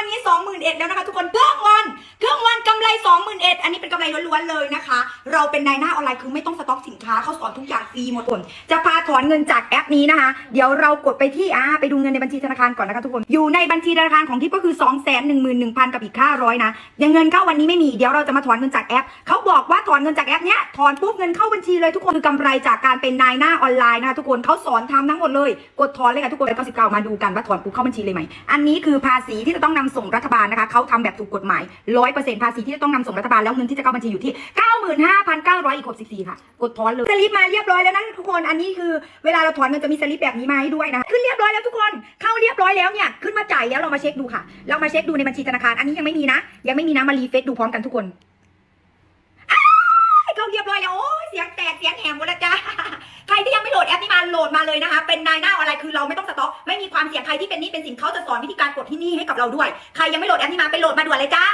วันนี้นเอ็ดแล้วนะคะทุกคนครึ่งวันครึ่ง วันกำไร21,000อันนี้เป็นกำไรล้วนๆเลยนะคะ เราเป็นนายหน้าออนไลน์คือไม่ต้องสต็อกสินค้าเขาสอนทุกอย่างฟรีหมดคนจะพาถอนเงินจากแอปนี้นะคะ เดี๋ยวเรากดไปที่อ่าไปดูเงินในบัญชีธนาคารก่อนนะคะทุกคนอยู่ในบัญชีธนาคารของทิพย์ก็คือ2 1 1 1 0 0 0กับอีก500นะยังเงินเข้าวันนี้ไม่มีเดี๋ยวเราจะมาถอนเงินจากแอปเขาบอกว่าถอนเงินจากแอปเนี้ยถอนปุ๊บเงินเข้าบัญชีเลยทุกคนคือกำไรจากการเป็นนายหน้าออนไลน์นะคะทุกคนเขาสอนทำทั้งหมดเลย กดถอนเลยค่ะทุกคนไป99มาดูกันว่าถอนปุ๊บเข้าบัญชีเลยไหมอันนี้คือภาษีที่จะต้องนำส่งรัฐบาลนะคะเขาทำแบบถูกกฎหมาย100%ภาษีที่จะต้องนำส่งรัฐบาลแล้วเงินที่จะเข้าบัญชีอยู่ที่ 95,900อีก64 ค่ะ กดถอนเลยสลิปมาเรียบร้อยแล้วนะทุกคนอันนี้คือเวลาเราถอนเงินจะมีสลิปแบบนี้มาให้ด้วยนะขึ้นเรียบร้อยแล้วทุกคนเข้าเรียบร้อยแล้วเนี่ยขึ้นมาจ่ายแล้วเรามาเช็คดูค่ะ เรามาเช็คดูในบัญชีธนาคารอันนี้ยังไม่มีนะ ยังไม่มีนะมารีเฟซดูพร้อมกันทุกคนเข้าเรียบร้อยแล้วโอ้เสียงแตกเสียงแหบหมดแล้วจ้าใครที่ยังไม่โหลดแอปนี้มาโหลดมาเลยนะคะ เป็นนายหน้าออนไลน์คือเราไม่ต้องสต็อกไม่มีความเสี่ยงใครที่เป็นนี้เป็นสินเขาจะสอนวิธีการกดที่นี้ให้กับเราด้วย ใครยังไม่โหลดแอปนี้มาไปโหลดมาด่วนเลยจ้า